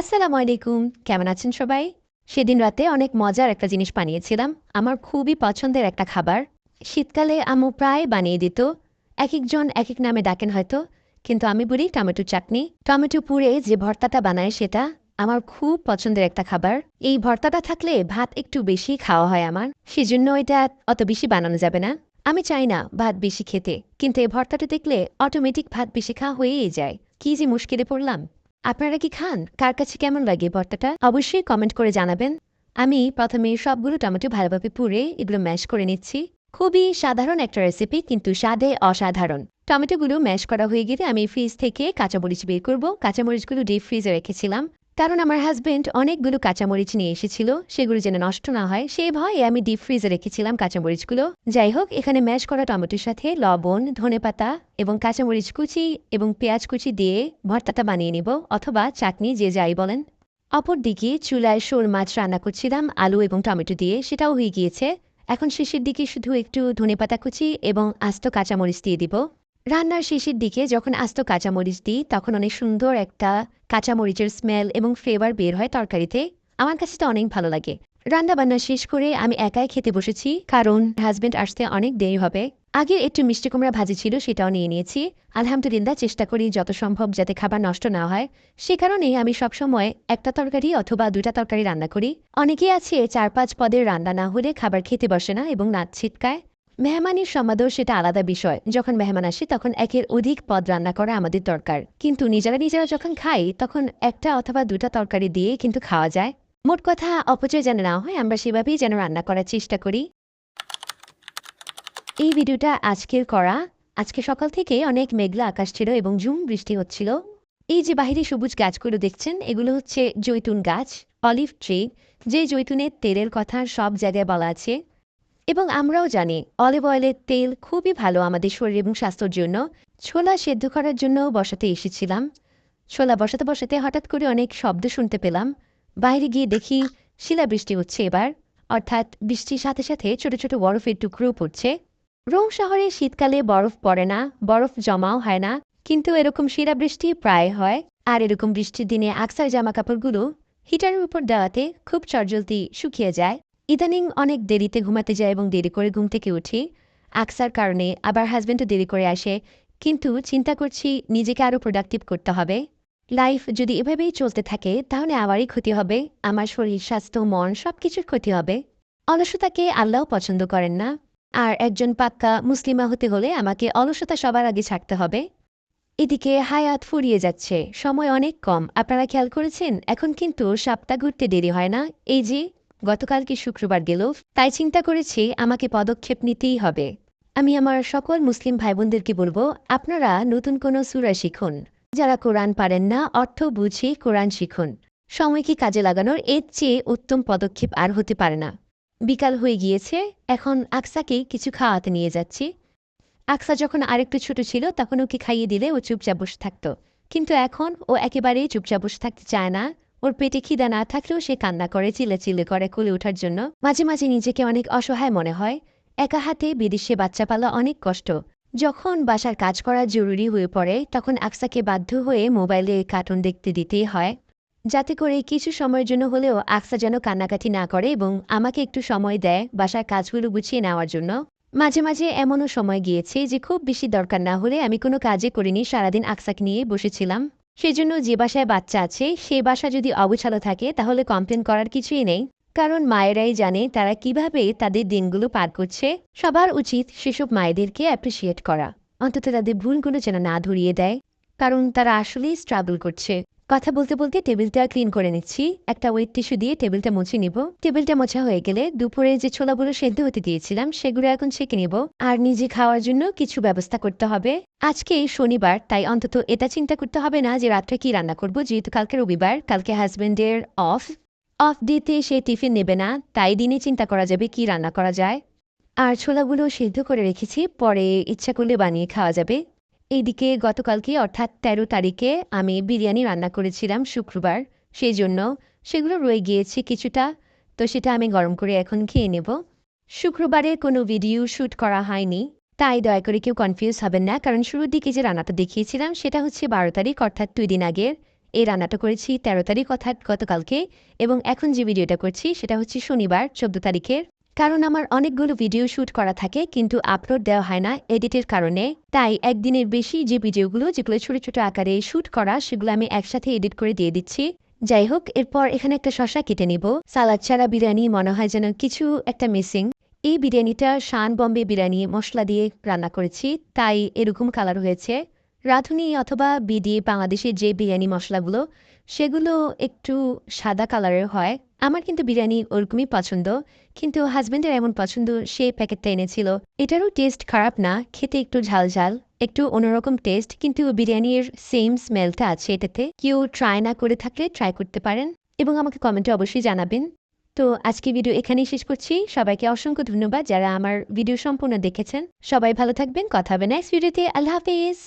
আসসালামু আলাইকুম। কেমন আছেন সবাই? সেদিন রাতে অনেক মজার একটা জিনিস বানিয়েছিলাম। আমার খুবই পছন্দের একটা খাবার। শীতকালে আম্মু প্রায় বানিয়ে দিত। এক একজন এক এক নামে ডাকেন হয়তো। কিন্তু আমি বলি টমেটো চাটনি। টমেটো পুড়ে যে ভর্তাটা বানায় সেটা আমার খুব পছন্দের একটা খাবার। এই ভর্তাটা থাকলে ভাত একটু বেশি খাওয়া হয় আমার। সেজন্য এটা অত বেশি বানানো যাবে না। আমি চাই না ভাত বেশি খেতে। কিন্তু এই ভর্তাটা দেখলে অটোমেটিক ভাত বেশি খাওয়া হয়েই যায়। কি যে মুশকিলে পড়লাম। আপনারা কি খান? কার কাছে কেমন লাগে ভর্তাটা? অবশ্যই কমেন্ট করে জানাবেন। আমি প্রথমে সবগুলো টমেটো ভালোভাবে পুড়ে এগুলো ম্যাশ করে নিচ্ছি। খুবই সাধারণ একটা রেসিপি কিন্তু স্বাদে অসাধারণ। টমেটোগুলো ম্যাশ করা হয়ে গেলে আমি ফ্রিজ থেকে কাঁচামরিচ বের করব। কাঁচামরিচগুলো ডিপ ফ্রিজে রেখেছিলাম। কারণ আমার হাজব্যান্ড অনেকগুলো কাঁচামরিচ নিয়ে এসেছিল, সেগুলো যেন নষ্ট না হয়। সেই ভয়ে আমি ডিপ ফ্রিজে রেখেছিলাম কাঁচামরিচগুলো। যাই হোক, এখানে ম্যাশ করা টমেটোর সাথে লবণ, ধনেপাতা এবং কাঁচামরিচ কুচি এবং পেঁয়াজ কুচি দিয়ে ভর্তাটা বানিয়ে নেব অথবা চাটনি যে যাই বলেন। অপরদিকে চুলায় শোল মাছ রান্না করছিলাম, আলু এবং টমেটো দিয়ে, সেটাও হয়ে গিয়েছে। এখন শেষের দিকে শুধু একটু ধনেপাতা কুচি এবং আস্ত কাঁচামরিচ দিয়ে দিব। রান্নার শেষের দিকে যখন আস্ত কাঁচামরিচ দিই, তখন অনেক সুন্দর একটা কাঁচামরিচের স্মেল এবং ফ্লেভার বের হয় তরকারিতে। আমার কাছে তো অনেক ভালো লাগে। রান্না বান্না শেষ করে আমি একাই খেতে বসেছি, কারণ হাজবেন্ড আসতে অনেক দেরি হবে। আগে একটু মিষ্টি কুমড়া ভাজি ছিল, সেটাও নিয়ে নিয়েছি। আলহামদুলিল্লাহ, চেষ্টা করি যত সম্ভব যাতে খাবার নষ্ট না হয়। সে কারণেই আমি সবসময় একটা তরকারি অথবা দুটা তরকারি রান্না করি। অনেকেই আছে চার পাঁচ পদের রান্না না হলে খাবার খেতে বসে না এবং নাচ ছিটকায়। মেহমানের সমাদর সেটা আলাদা বিষয়। যখন মেহমান আসে, তখন একের অধিক পদ রান্না করা আমাদের দরকার। কিন্তু নিজেরা নিজেরা যখন খাই তখন একটা অথবা দুটা তরকারি দিয়ে কিন্তু খাওয়া যায়। মোট কথা, অপচয় যেন না হয়, আমরা সেভাবেই যেন রান্না করার চেষ্টা করি। এই ভিডিওটা আজকের করা। আজকে সকাল থেকে অনেক মেঘলা আকাশ ছিল এবং ঝুম বৃষ্টি হচ্ছিল। এই যে বাহিরে সবুজ গাছগুলো দেখছেন, এগুলো হচ্ছে জৈতুন গাছ, অলিভ ট্রি। যে জৈতুনের তেলের কথা সব জায়গায় বলা আছে। এবং আমরাও জানি অলিভ অয়েলের তেল খুবই ভালো আমাদের শরীর এবং স্বাস্থ্যের জন্য। ছোলা সেদ্ধ করার জন্য বসাতে এসেছিলাম। ছোলা বসাতে বসাতে হঠাৎ করে অনেক শব্দ শুনতে পেলাম। বাইরে গিয়ে দেখি শিলাবৃষ্টি হচ্ছে এবার। অর্থাৎ বৃষ্টির সাথে সাথে ছোট ছোট বরফের টুকরো পড়ছে। রোম শহরে শীতকালে বরফ পড়ে না, বরফ জমাও হয় না, কিন্তু এরকম শিলাবৃষ্টি প্রায় হয়। আর এরকম বৃষ্টির দিনে আকসার জামা কাপড়গুলো হিটারের উপর দেওয়াতে খুব চটজলদি শুকিয়ে যায়। ইদানিং অনেক দেরিতে ঘুমাতে যায় এবং দেরি করে ঘুম থেকে উঠি। আকসার কারণে আবার হাজব্যান্ডও দেরি করে আসে। কিন্তু চিন্তা করছি নিজেকে আরও প্রোডাক্টিভ করতে হবে। লাইফ যদি এভাবেই চলতে থাকে, তাহলে আমারই ক্ষতি হবে। আমার শরীর, স্বাস্থ্য, মন সব কিছুর ক্ষতি হবে। অলসতাকে আল্লাহ পছন্দ করেন না। আর একজন পাক্কা মুসলিমা হতে হলে আমাকে অলসতা সবার আগে ছাড়তে হবে। এদিকে হায়াত ফুরিয়ে যাচ্ছে। সময় অনেক কম। আপনারা খেয়াল করেছেন? এখন কিন্তু সাপটা ঘুরতে দেরি হয় না। এই যে গতকালকে শুক্রবার গেল? তাই চিন্তা করেছি আমাকে পদক্ষেপ নিতেই হবে। আমি আমার সকল মুসলিম ভাই বোনদেরকে বলব, আপনারা নতুন কোনো সুরা শিখুন। যারা কোরআন পারেন না, অর্থ বুঝে কোরআন শিখুন। সময়কে কাজে লাগানোর? এর চেয়ে উত্তম পদক্ষেপ আর হতে পারে না। বিকাল হয়ে গিয়েছে, এখন আকসাকে কিছু খাওয়াতে নিয়ে যাচ্ছি। আকসা যখন আরেকটু ছোট ছিল, তখন ওকে খাইয়ে দিলে ও চুপচাপ বসে থাকত। কিন্তু এখন ও একেবারেই চুপচাপ বসে থাকতে চায় না। ওর পেটে খিদা না থাকলেও সে কান্না করে চিলে চিলে করে কোলে ওঠার জন্য। মাঝে মাঝে নিজেকে অনেক অসহায় মনে হয়। একা হাতে বিদেশে বাচ্চা পালা অনেক কষ্ট। যখন বাসার কাজ করা জরুরি হয়ে পড়ে, তখন আকসাকে বাধ্য হয়ে মোবাইলে কার্টুন দেখতে দিতেই হয়। যাতে করে কিছু সময়ের জন্য হলেও আকসা যেন কান্নাকাটি না করে এবং আমাকে একটু সময় দেয় বাসার কাজগুলো গুছিয়ে নেওয়ার জন্য। মাঝে মাঝে এমনও সময় গিয়েছে যে খুব বেশি দরকার না হলে আমি কোনো কাজে করিনি, সারাদিন আকসাকে নিয়ে বসেছিলাম। সেজন্য যে বাসায় বাচ্চা আছে সেই বাসা যদি অবিছালো থাকে, তাহলে কমপ্লেন করার কিছুই নেই। কারণ মায়েরাই জানে তারা কীভাবে তাদের দিনগুলো পার করছে। সবার উচিত সেসব মায়েদেরকে অ্যাপ্রিসিয়েট করা। অন্তত তাদের ভুলগুলো যেন না ধরিয়ে দেয়। কারণ তারা আসলেই স্ট্রাগল করছে। কথা বলতে বলতে টেবিলটা ক্লিন করে নিচ্ছি। একটা ওয়েট টিস্যু দিয়ে টেবিলটা মুছে নিব। টেবিলটা মোছা হয়ে গেলে দুপুরে যে ছোলাগুলো সেদ্ধ হতে দিয়েছিলাম, সেগুলো এখন ছেঁকে নিব। আর নিজে খাওয়ার জন্য কিছু ব্যবস্থা করতে হবে। আজকে শনিবার, তাই অন্তত এটা চিন্তা করতে হবে না যে রাত্রে কি রান্না করব, যেহেতু কালকে রবিবার, কালকে হাজবেন্ডের অফ অফ দিতে সে টিফিন নেবে না, তাই দিনে চিন্তা করা যাবে কি রান্না করা যায়। আর ছোলাগুলো সিদ্ধ করে রেখেছি, পরে ইচ্ছা করলে বানিয়ে খাওয়া যাবে। এইদিকে গতকালকে অর্থাৎ তেরো তারিখে আমি বিরিয়ানি রান্না করেছিলাম শুক্রবার, সেই জন্য সেগুলো রয়ে গিয়েছে কিছুটা, তো সেটা আমি গরম করে এখন খেয়ে নেব। শুক্রবারে কোনো ভিডিও শ্যুট করা হয়নি, তাই দয়া করে কেউ কনফিউজ হবেন না, কারণ শুরুর দিকে যে রান্নাটা দেখিয়েছিলাম সেটা হচ্ছে বারো তারিখ, অর্থাৎ দুই দিন আগের। এই রান্নাটা করেছি তেরো তারিখ, অর্থাৎ গতকালকে, এবং এখন যে ভিডিওটা করছি সেটা হচ্ছে শনিবার, চোদ্দ তারিখের। কারণ আমার অনেকগুলো ভিডিও শ্যুট করা থাকে, কিন্তু আপলোড দেওয়া হয় না এডিটের কারণে। তাই একদিনের বেশি যে ভিডিওগুলো, যেগুলো ছোট ছোট আকারে শ্যুট করা, সেগুলো আমি একসাথে এডিট করে দিয়ে দিচ্ছি। যাই হোক, এরপর এখানে একটা শশা কেটে নিব। সালাদ ছাড়া বিরিয়ানি মনে হয় যেন কিছু একটা মিসিং। এই বিরিয়ানিটা শান বম্বে বিরিয়ানি মশলা দিয়ে রান্না করেছি, তাই এরকম কালার হয়েছে। রাঁধুনি অথবা বিডি বাংলাদেশের যে বিরিয়ানি মশলাগুলো, সেগুলো একটু সাদা কালারের হয়। আমার কিন্তু বিরিয়ানি ওরকমই পছন্দ, কিন্তু হাজব্যান্ডের এমন পছন্দ সে প্যাকেটটা এনেছিল। এটারও টেস্ট খারাপ না, খেতে একটু ঝাল ঝাল, একটু অন্যরকম টেস্ট, কিন্তু বিরিয়ানির সেম স্মেলটা আছে এটাতে। কেউ ট্রাই না করে থাকলে ট্রাই করতে পারেন এবং আমাকে কমেন্টে অবশ্যই জানাবেন। তো আজকে ভিডিও এখানেই শেষ করছি। সবাইকে অসংখ্য ধন্যবাদ যারা আমার ভিডিও সম্পূর্ণ দেখেছেন। সবাই ভালো থাকবেন, কথা হবে নেক্সট ভিডিওতে আল্লাহ হাফিজ!